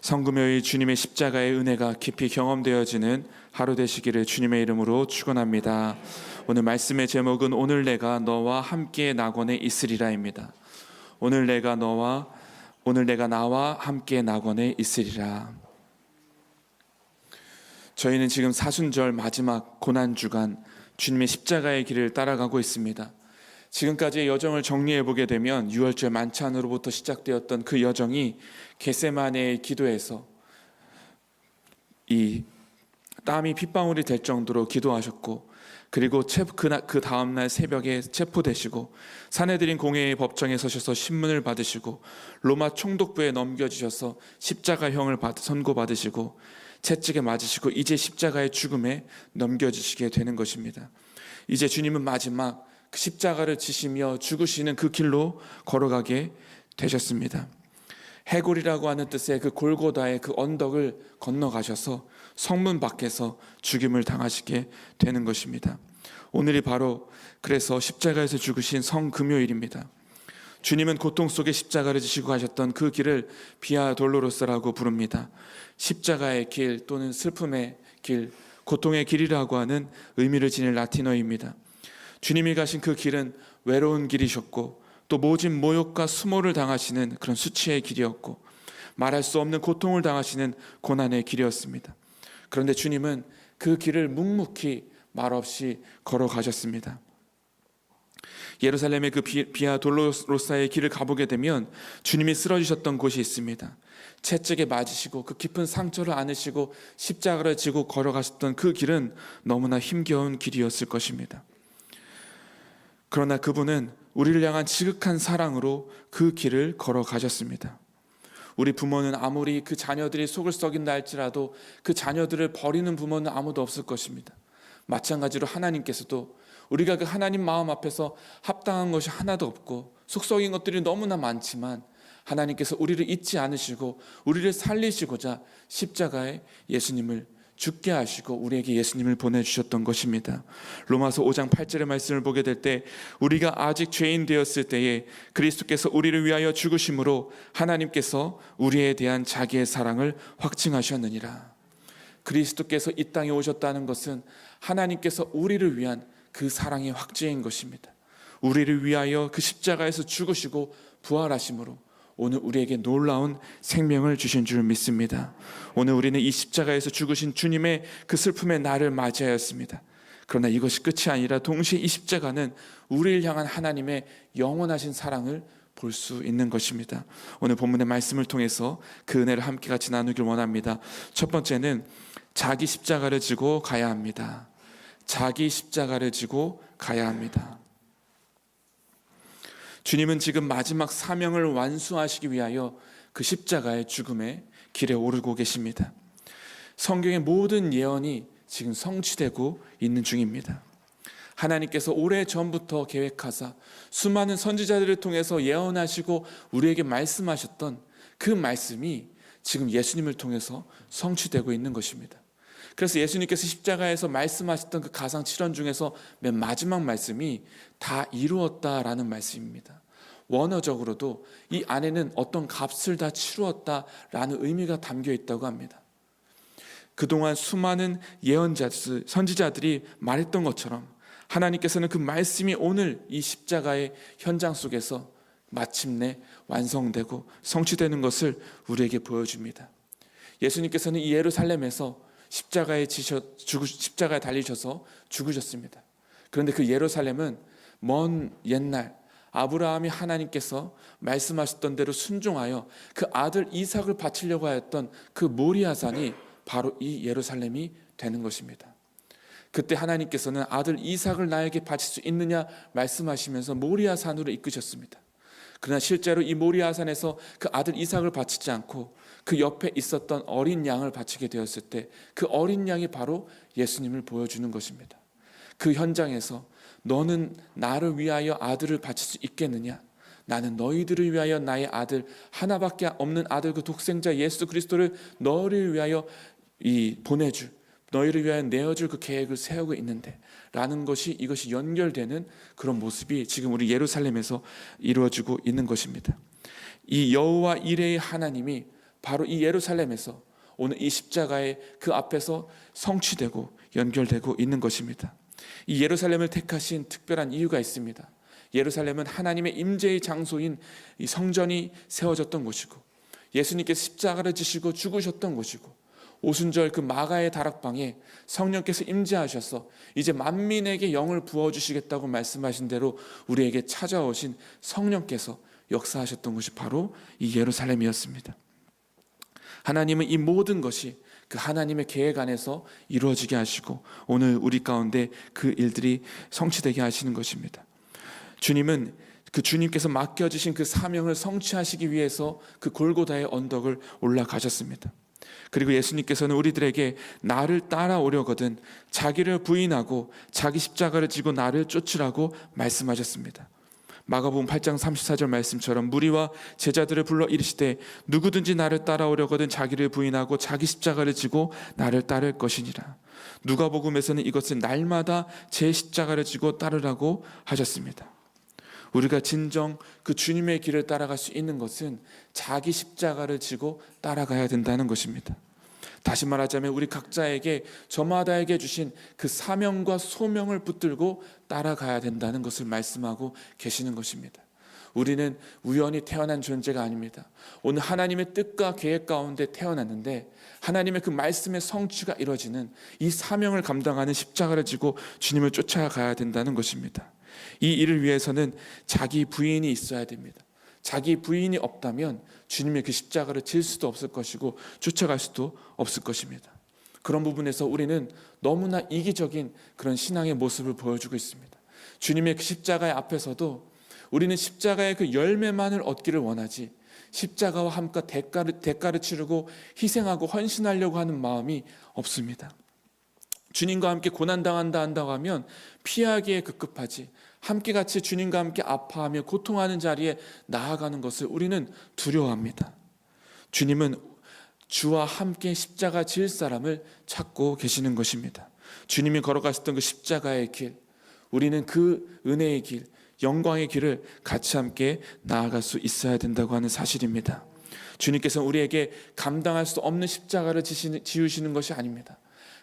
성금요일 주님의 십자가의 은혜가 깊이 경험되어지는 하루 되시기를 주님의 이름으로 축원합니다. 오늘 말씀의 제목은 오늘 내가 너와 함께 낙원에 있으리라입니다. 오늘 내가 너와 오늘 내가 나와 함께 낙원에 있으리라. 저희는 지금 사순절 마지막 고난 주간 주님의 십자가의 길을 따라가고 있습니다. 지금까지의 여정을 정리해 보게 되면 유월절 만찬으로부터 시작되었던 그 여정이 겟세마네의 기도에서 이 땀이 핏방울이 될 정도로 기도하셨고 그리고 체- 그나- 그 다음 날 새벽에 체포되시고 사내들인 공회의 법정에 서셔서 신문을 받으시고 로마 총독부에 넘겨주셔서 십자가형을 받- 선고받으시고 채찍에 맞으시고 이제 십자가의 죽음에 넘겨지시게 되는 것입니다. 이제 주님은 마지막 그 십자가를 지시며 죽으시는 그 길로 걸어가게 되셨습니다. 해골이라고 하는 뜻의 그 골고다의 그 언덕을 건너가셔서 성문 밖에서 죽임을 당하시게 되는 것입니다. 오늘이 바로 그래서 십자가에서 죽으신 성금요일입니다. 주님은 고통 속에 십자가를 지시고 가셨던 그 길을 비아 돌로로스라고 부릅니다. 십자가의 길 또는 슬픔의 길, 고통의 길이라고 하는 의미를 지닌 라틴어입니다. 주님이 가신 그 길은 외로운 길이셨고 또 모진 모욕과 수모를 당하시는 그런 수치의 길이었고 말할 수 없는 고통을 당하시는 고난의 길이었습니다. 그런데 주님은 그 길을 묵묵히 말없이 걸어가셨습니다. 예루살렘의 그 비- 비아 돌로로사의 길을 가보게 되면 주님이 쓰러지셨던 곳이 있습니다. 채찍에 맞으시고 그 깊은 상처를 안으시고 십자가를 지고 걸어가셨던 그 길은 너무나 힘겨운 길이었을 것입니다. 그러나 그분은 우리를 향한 지극한 사랑으로 그 길을 걸어가셨습니다. 우리 부모는 아무리 그 자녀들이 속을 썩인다 할지라도 그 자녀들을 버리는 부모는 아무도 없을 것입니다. 마찬가지로 하나님께서도 우리가 그 하나님 마음 앞에서 합당한 것이 하나도 없고 속썩인 것들이 너무나 많지만 하나님께서 우리를 잊지 않으시고 우리를 살리시고자 십자가에 예수님을 죽게 하시고 우리에게 예수님을 보내주셨던 것입니다. 로마서 5장 8절의 말씀을 보게 될 때 우리가 아직 죄인 되었을 때에 그리스도께서 우리를 위하여 죽으심으로 하나님께서 우리에 대한 자기의 사랑을 확증하셨느니라. 그리스도께서 이 땅에 오셨다는 것은 하나님께서 우리를 위한 그 사랑의 확증인 것입니다. 우리를 위하여 그 십자가에서 죽으시고 부활하심으로 오늘 우리에게 놀라운 생명을 주신 줄 믿습니다. 오늘 우리는 이 십자가에서 죽으신 주님의 그 슬픔의 날을 맞이하였습니다. 그러나 이것이 끝이 아니라 동시에 이 십자가는 우리를 향한 하나님의 영원하신 사랑을 볼수 있는 것입니다. 오늘 본문의 말씀을 통해서 그 은혜를 함께 같이 나누길 원합니다. 첫 번째는 자기 십자가를 지고 가야 합니다. 자기 십자가를 지고 가야 합니다. 주님은 지금 마지막 사명을 완수하시기 위하여 그 십자가의 죽음의 길에 오르고 계십니다. 성경의 모든 예언이 지금 성취되고 있는 중입니다. 하나님께서 오래 전부터 계획하사 수많은 선지자들을 통해서 예언하시고 우리에게 말씀하셨던 그 말씀이 지금 예수님을 통해서 성취되고 있는 것입니다. 그래서 예수님께서 십자가에서 말씀하셨던 그 가상 7원 중에서 맨 마지막 말씀이 다 이루었다라는 말씀입니다. 원어적으로도 이 안에는 어떤 값을 다 치루었다라는 의미가 담겨 있다고 합니다. 그동안 수많은 예언자들, 선지자들이 말했던 것처럼 하나님께서는 그 말씀이 오늘 이 십자가의 현장 속에서 마침내 완성되고 성취되는 것을 우리에게 보여줍니다. 예수님께서는 이 예루살렘에서 십자가에 지셔 죽으, 십자가에 달리셔서 죽으셨습니다. 그런데 그 예루살렘은 먼 옛날 아브라함이 하나님께서 말씀하셨던 대로 순종하여 그 아들 이삭을 바치려고 하였던 그 모리아산이 바로 이 예루살렘이 되는 것입니다. 그때 하나님께서는 아들 이삭을 나에게 바칠 수 있느냐 말씀하시면서 모리아산으로 이끄셨습니다. 그러나 실제로 이 모리아산에서 그 아들 이삭을 바치지 않고 그 옆에 있었던 어린 양을 바치게 되었을 때 그 어린 양이 바로 예수님을 보여주는 것입니다. 그 현장에서 너는 나를 위하여 아들을 바칠 수 있겠느냐? 나는 너희들을 위하여 나의 아들 하나밖에 없는 아들 그 독생자 예수 그리스도를 너를 위하여 이 보내줄 너희를 위하여 내어줄 그 계획을 세우고 있는데 라는 것이 이것이 연결되는 그런 모습이 지금 우리 예루살렘에서 이루어지고 있는 것입니다. 이 여호와 이레의 하나님이 바로 이 예루살렘에서 오늘 이 십자가의 그 앞에서 성취되고 연결되고 있는 것입니다. 이 예루살렘을 택하신 특별한 이유가 있습니다. 예루살렘은 하나님의 임재의 장소인 이 성전이 세워졌던 곳이고 예수님께서 십자가를 지시고 죽으셨던 곳이고 오순절 그 마가의 다락방에 성령께서 임재하셔서 이제 만민에게 영을 부어 주시겠다고 말씀하신 대로 우리에게 찾아오신 성령께서 역사하셨던 곳이 바로 이 예루살렘이었습니다. 하나님은 이 모든 것이 그 하나님의 계획 안에서 이루어지게 하시고 오늘 우리 가운데 그 일들이 성취되게 하시는 것입니다. 주님은 그 주님께서 맡겨주신 그 사명을 성취하시기 위해서 그 골고다의 언덕을 올라가셨습니다. 그리고 예수님께서는 우리들에게 나를 따라오려거든 자기를 부인하고 자기 십자가를 지고 나를 쫓으라고 말씀하셨습니다. 마가복음 8장 34절 말씀처럼 무리와 제자들을 불러 이르시되 누구든지 나를 따라오려거든 자기를 부인하고 자기 십자가를 지고 나를 따를 것이니라. 누가복음에서는 이것은 날마다 제 십자가를 지고 따르라고 하셨습니다. 우리가 진정 그 주님의 길을 따라갈 수 있는 것은 자기 십자가를 지고 따라가야 된다는 것입니다. 다시 말하자면 우리 각자에게 저마다에게 주신 그 사명과 소명을 붙들고 따라가야 된다는 것을 말씀하고 계시는 것입니다. 우리는 우연히 태어난 존재가 아닙니다. 오늘 하나님의 뜻과 계획 가운데 태어났는데 하나님의 그 말씀의 성취가 이루어지는 이 사명을 감당하는 십자가를 지고 주님을 쫓아가야 된다는 것입니다. 이 일을 위해서는 자기 부인이 있어야 됩니다. 자기 부인이 없다면 주님의 그 십자가를 질 수도 없을 것이고 쫓아갈 수도 없을 것입니다. 그런 부분에서 우리는 너무나 이기적인 그런 신앙의 모습을 보여주고 있습니다. 주님의 그 십자가의 앞에서도 우리는 십자가의 그 열매만을 얻기를 원하지 십자가와 함께 대가를, 대가를 치르고 희생하고 헌신하려고 하는 마음이 없습니다. 주님과 함께 고난당한다 한다고 하면 피하기에 급급하지 함께 같이 주님과 함께 아파하며 고통하는 자리에 나아가는 것을 우리는 두려워합니다. 주님은 주와 함께 십자가 질 사람을 찾고 계시는 것입니다. 주님이 걸어가셨던 그 십자가의 길, 우리는 그 은혜의 길, 영광의 길을 같이 함께 나아갈 수 있어야 된다고 하는 사실입니다. 주님께서는 우리에게 감당할 수 없는 십자가를 지으시는 것이 아닙니다.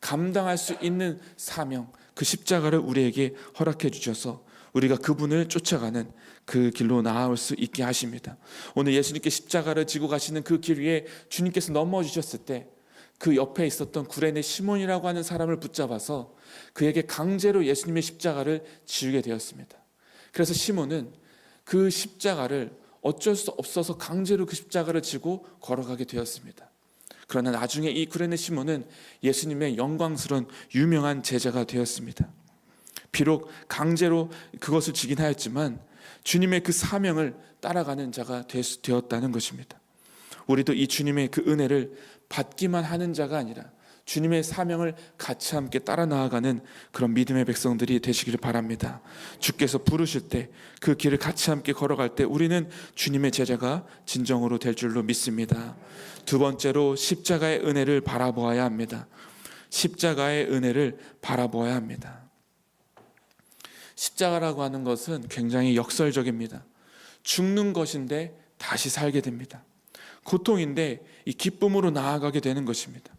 감당할 수 있는 사명, 그 십자가를 우리에게 허락해 주셔서 우리가 그분을 쫓아가는 그 길로 나아올 수 있게 하십니다. 오늘 예수님께 십자가를 지고 가시는 그 길 위에 주님께서 넘어지셨을 때 그 옆에 있었던 구레네 시몬이라고 하는 사람을 붙잡아서 그에게 강제로 예수님의 십자가를 지우게 되었습니다. 그래서 시몬은 그 십자가를 어쩔 수 없어서 강제로 그 십자가를 지고 걸어가게 되었습니다. 그러나 나중에 이 구레네 시몬은 예수님의 영광스러운 유명한 제자가 되었습니다. 비록 강제로 그것을 지긴 하였지만 주님의 그 사명을 따라가는 자가 되었다는 것입니다. 우리도 이 주님의 그 은혜를 받기만 하는 자가 아니라 주님의 사명을 같이 함께 따라 나아가는 그런 믿음의 백성들이 되시기를 바랍니다. 주께서 부르실 때 그 길을 같이 함께 걸어갈 때 우리는 주님의 제자가 진정으로 될 줄로 믿습니다. 두 번째로 십자가의 은혜를 바라보아야 합니다. 십자가의 은혜를 바라보아야 합니다. 십자가라고 하는 것은 굉장히 역설적입니다. 죽는 것인데 다시 살게 됩니다. 고통인데 이 기쁨으로 나아가게 되는 것입니다.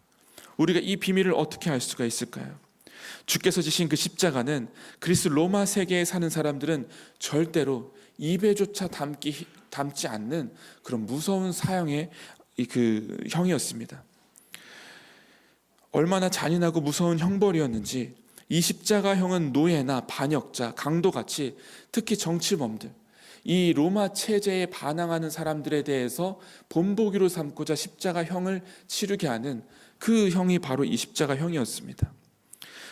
우리가 이 비밀을 어떻게 알 수가 있을까요? 주께서 지신 그 십자가는 그리스 로마 세계에 사는 사람들은 절대로 입에조차 담기 담지 않는 그런 무서운 사형의 그 형이었습니다. 얼마나 잔인하고 무서운 형벌이었는지 이 십자가형은 노예나 반역자, 강도같이 특히 정치범들, 이 로마 체제에 반항하는 사람들에 대해서 본보기로 삼고자 십자가형을 치르게 하는 그 형이 바로 이 십자가 형이었습니다.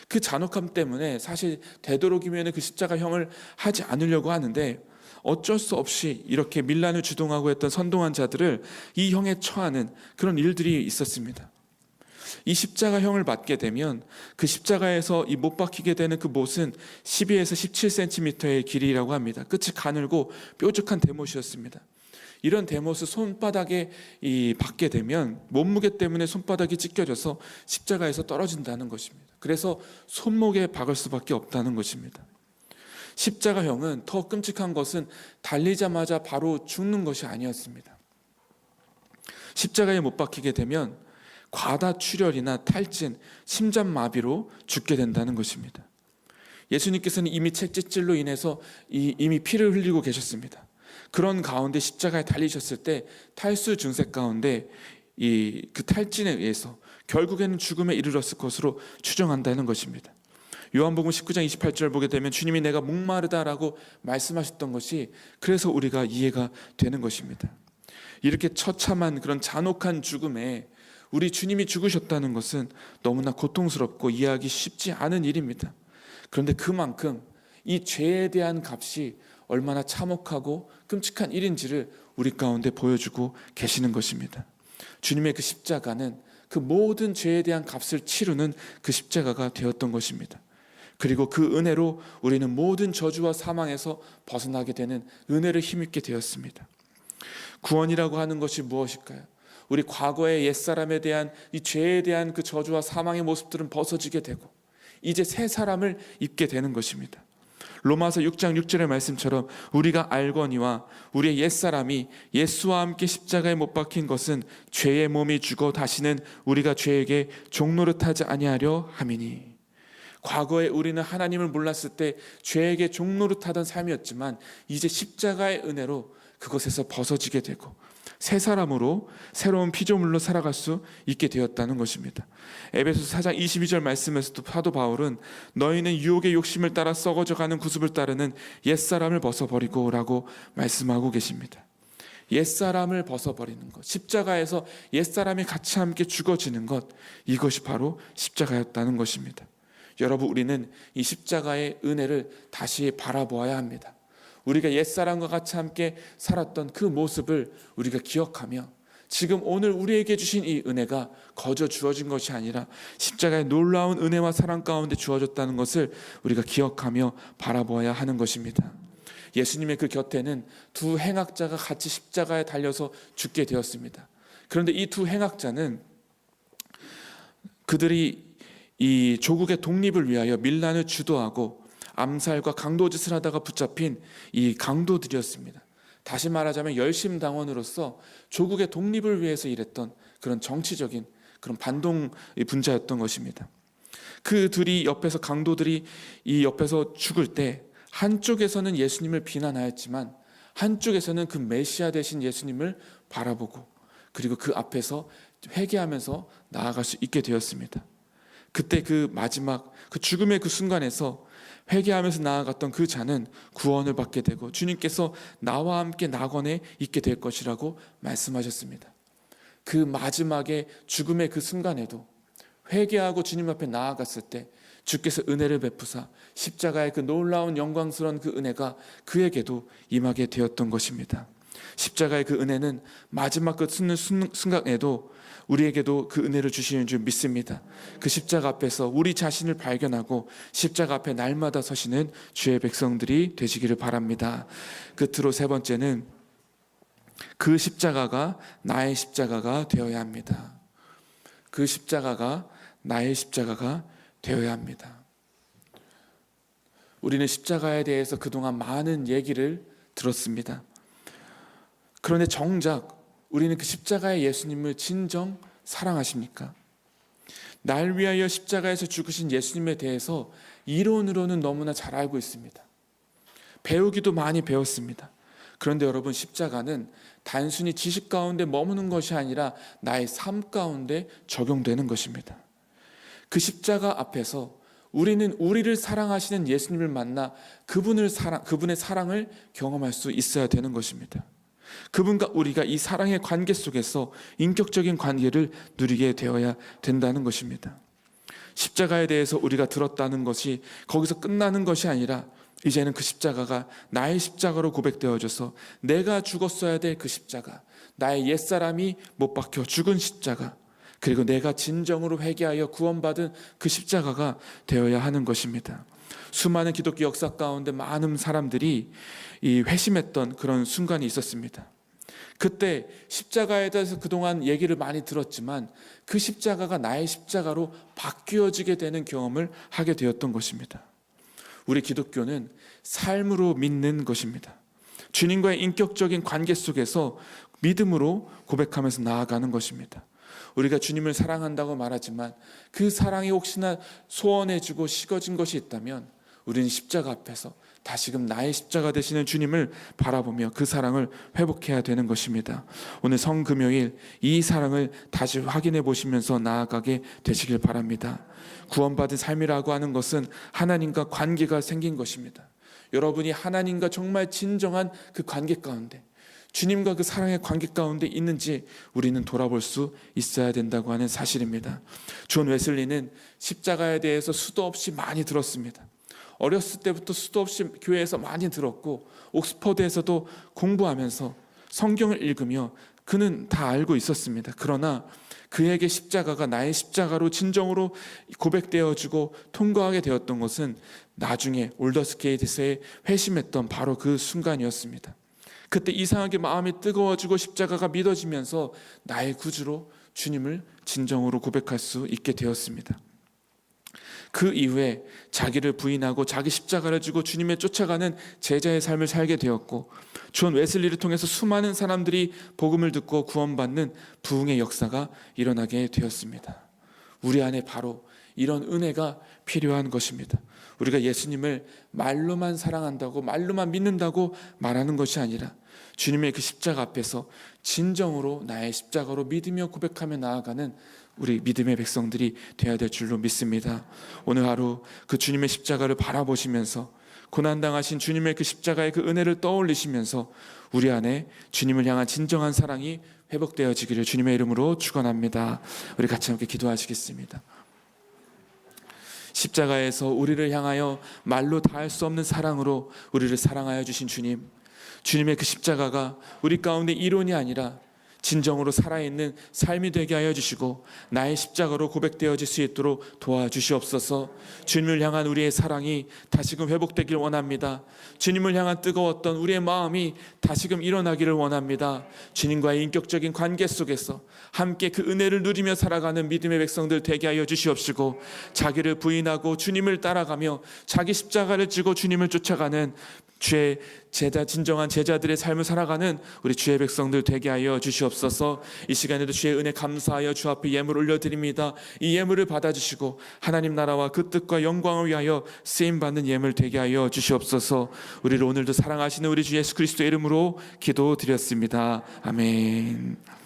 그 잔혹함 때문에 사실 되도록이면 그 십자가 형을 하지 않으려고 하는데 어쩔 수 없이 이렇게 밀란을 주동하고 했던 선동한 자들을 이 형에 처하는 그런 일들이 있었습니다. 이 십자가형을 맞게 되면 그 십자가에서 이 못 박히게 되는 그 못은 12에서 17cm의 길이라고 합니다. 끝이 가늘고 뾰족한 대못이었습니다. 이런 대못을 손바닥에 이 박게 되면 몸무게 때문에 손바닥이 찢겨져서 십자가에서 떨어진다는 것입니다. 그래서 손목에 박을 수밖에 없다는 것입니다. 십자가형은 더 끔찍한 것은 달리자마자 바로 죽는 것이 아니었습니다. 십자가에 못 박히게 되면 과다 출혈이나 탈진, 심장마비로 죽게 된다는 것입니다. 예수님께서는 이미 채찍질로 인해서 이- 이미 피를 흘리고 계셨습니다. 그런 가운데 십자가에 달리셨을 때 탈수 증세 가운데 이 그 탈진에 의해서 결국에는 죽음에 이르렀을 것으로 추정한다는 것입니다. 요한복음 19장 28절 보게 되면 주님이 내가 목마르다라고 말씀하셨던 것이 그래서 우리가 이해가 되는 것입니다. 이렇게 처참한 그런 잔혹한 죽음에 우리 주님이 죽으셨다는 것은 너무나 고통스럽고 이해하기 쉽지 않은 일입니다. 그런데 그만큼 이 죄에 대한 값이 얼마나 참혹하고 끔찍한 일인지를 우리 가운데 보여주고 계시는 것입니다. 주님의 그 십자가는 그 모든 죄에 대한 값을 치르는 그 십자가가 되었던 것입니다. 그리고 그 은혜로 우리는 모든 저주와 사망에서 벗어나게 되는 은혜를 힘입게 되었습니다. 구원이라고 하는 것이 무엇일까요? 우리 과거의 옛사람에 대한 이 죄에 대한 그 저주와 사망의 모습들은 벗어지게 되고 이제 새 사람을 입게 되는 것입니다. 로마서 6장 6절의 말씀처럼 우리가 알거니와 우리의 옛사람이 예수와 함께 십자가에 못 박힌 것은 죄의 몸이 죽어 다시는 우리가 죄에게 종노릇하지 아니하려 함이니. 과거에 우리는 하나님을 몰랐을 때 죄에게 종노릇하던 삶이었지만 이제 십자가의 은혜로 그것에서 벗어지게 되고 새 사람으로 새로운 피조물로 살아갈 수 있게 되었다는 것입니다. 에베소서 4장 22절 말씀에서도 사도 바울은 너희는 유혹의 욕심을 따라 썩어져 가는 구습을 따르는 옛사람을 벗어버리고라고 말씀하고 계십니다. 옛사람을 벗어버리는 것, 십자가에서 옛사람이 같이 함께 죽어지는 것, 이것이 바로 십자가였다는 것입니다. 여러분, 우리는 이 십자가의 은혜를 다시 바라보아야 합니다. 우리가 옛사람과 같이 함께 살았던 그 모습을 우리가 기억하며 지금 오늘 우리에게 주신 이 은혜가 거저 주어진 것이 아니라 십자가의 놀라운 은혜와 사랑 가운데 주어졌다는 것을 우리가 기억하며 바라보아야 하는 것입니다. 예수님의 그 곁에는 두 행악자가 같이 십자가에 달려서 죽게 되었습니다. 그런데 이 두 행악자는 그들이 이 조국의 독립을 위하여 밀란을 주도하고 암살과 강도 짓을 하다가 붙잡힌 이 강도들이었습니다. 다시 말하자면 열심 당원으로서 조국의 독립을 위해서 일했던 그런 정치적인 그런 반동 분자였던 것입니다. 그 둘이 옆에서 강도들이 이 옆에서 죽을 때 한쪽에서는 예수님을 비난하였지만 한쪽에서는 그 메시아 되신 예수님을 바라보고 그리고 그 앞에서 회개하면서 나아갈 수 있게 되었습니다. 그때 그 마지막 그 죽음의 그 순간에서 회개하면서 나아갔던 그 자는 구원을 받게 되고 주님께서 나와 함께 낙원에 있게 될 것이라고 말씀하셨습니다. 그 마지막에 죽음의 그 순간에도 회개하고 주님 앞에 나아갔을 때 주께서 은혜를 베푸사 십자가의 그 놀라운 영광스러운 그 은혜가 그에게도 임하게 되었던 것입니다. 십자가의 그 은혜는 마지막 그 순간에도 우리에게도 그 은혜를 주시는 줄 믿습니다. 그 십자가 앞에서 우리 자신을 발견하고 십자가 앞에 날마다 서시는 주의 백성들이 되시기를 바랍니다. 끝으로 세 번째는 그 십자가가 나의 십자가가 되어야 합니다. 그 십자가가 나의 십자가가 되어야 합니다. 우리는 십자가에 대해서 그동안 많은 얘기를 들었습니다. 그런데 정작 우리는 그 십자가의 예수님을 진정 사랑하십니까? 날 위하여 십자가에서 죽으신 예수님에 대해서 이론으로는 너무나 잘 알고 있습니다. 배우기도 많이 배웠습니다. 그런데 여러분 십자가는 단순히 지식 가운데 머무는 것이 아니라 나의 삶 가운데 적용되는 것입니다. 그 십자가 앞에서 우리는 우리를 사랑하시는 예수님을 만나 그분을 사랑 그분의 사랑을 경험할 수 있어야 되는 것입니다. 그분과 우리가 이 사랑의 관계 속에서 인격적인 관계를 누리게 되어야 된다는 것입니다. 십자가에 대해서 우리가 들었다는 것이 거기서 끝나는 것이 아니라 이제는 그 십자가가 나의 십자가로 고백되어져서 내가 죽었어야 될 그 십자가, 나의 옛사람이 못 박혀 죽은 십자가, 그리고 내가 진정으로 회개하여 구원받은 그 십자가가 되어야 하는 것입니다. 수많은 기독교 역사 가운데 많은 사람들이 이 회심했던 그런 순간이 있었습니다. 그때 십자가에 대해서 그동안 얘기를 많이 들었지만 그 십자가가 나의 십자가로 바뀌어지게 되는 경험을 하게 되었던 것입니다. 우리 기독교는 삶으로 믿는 것입니다. 주님과의 인격적인 관계 속에서 믿음으로 고백하면서 나아가는 것입니다. 우리가 주님을 사랑한다고 말하지만 그 사랑이 혹시나 소원해지고 식어진 것이 있다면 우리는 십자가 앞에서 다시금 나의 십자가 되시는 주님을 바라보며 그 사랑을 회복해야 되는 것입니다. 오늘 성금요일 이 사랑을 다시 확인해 보시면서 나아가게 되시길 바랍니다. 구원받은 삶이라고 하는 것은 하나님과 관계가 생긴 것입니다. 여러분이 하나님과 정말 진정한 그 관계 가운데 주님과 그 사랑의 관계 가운데 있는지 우리는 돌아볼 수 있어야 된다고 하는 사실입니다. 존 웨슬리는 십자가에 대해서 수도 없이 많이 들었습니다. 어렸을 때부터 수도 없이 교회에서 많이 들었고 옥스퍼드에서도 공부하면서 성경을 읽으며 그는 다 알고 있었습니다. 그러나 그에게 십자가가 나의 십자가로 진정으로 고백되어지고 통과하게 되었던 것은 나중에 올더스케이트에서의 회심했던 바로 그 순간이었습니다. 그때 이상하게 마음이 뜨거워지고 십자가가 믿어지면서 나의 구주로 주님을 진정으로 고백할 수 있게 되었습니다. 그 이후에 자기를 부인하고 자기 십자가를 지고 주님에 쫓아가는 제자의 삶을 살게 되었고 존 웨슬리를 통해서 수많은 사람들이 복음을 듣고 구원받는 부흥의 역사가 일어나게 되었습니다. 우리 안에 바로 이런 은혜가 필요한 것입니다. 우리가 예수님을 말로만 사랑한다고 말로만 믿는다고 말하는 것이 아니라 주님의 그 십자가 앞에서 진정으로 나의 십자가로 믿으며 고백하며 나아가는 우리 믿음의 백성들이 되어야 될 줄로 믿습니다. 오늘 하루 그 주님의 십자가를 바라보시면서 고난 당하신 주님의 그 십자가의 그 은혜를 떠올리시면서 우리 안에 주님을 향한 진정한 사랑이 회복되어지기를 주님의 이름으로 축원합니다. 우리 같이 함께 기도하시겠습니다. 십자가에서 우리를 향하여 말로 다 할 수 없는 사랑으로 우리를 사랑하여 주신 주님. 주님의 그 십자가가 우리 가운데 이론이 아니라 진정으로 살아있는 삶이 되게 하여 주시고 나의 십자가로 고백되어질 수 있도록 도와주시옵소서. 주님을 향한 우리의 사랑이 다시금 회복되길 원합니다. 주님을 향한 뜨거웠던 우리의 마음이 다시금 일어나기를 원합니다. 주님과의 인격적인 관계 속에서 함께 그 은혜를 누리며 살아가는 믿음의 백성들 되게 하여 주시옵시고 자기를 부인하고 주님을 따라가며 자기 십자가를 지고 주님을 쫓아가는 주의 제자 진정한 제자들의 삶을 살아가는 우리 주의 백성들 되게 하여 주시옵소서. 이 시간에도 주의 은혜 감사하여 주 앞에 예물 올려드립니다. 이 예물을 받아주시고 하나님 나라와 그 뜻과 영광을 위하여 쓰임 받는 예물 되게 하여 주시옵소서. 우리를 오늘도 사랑하시는 우리 주 예수 그리스도의 이름으로 기도드렸습니다. 아멘.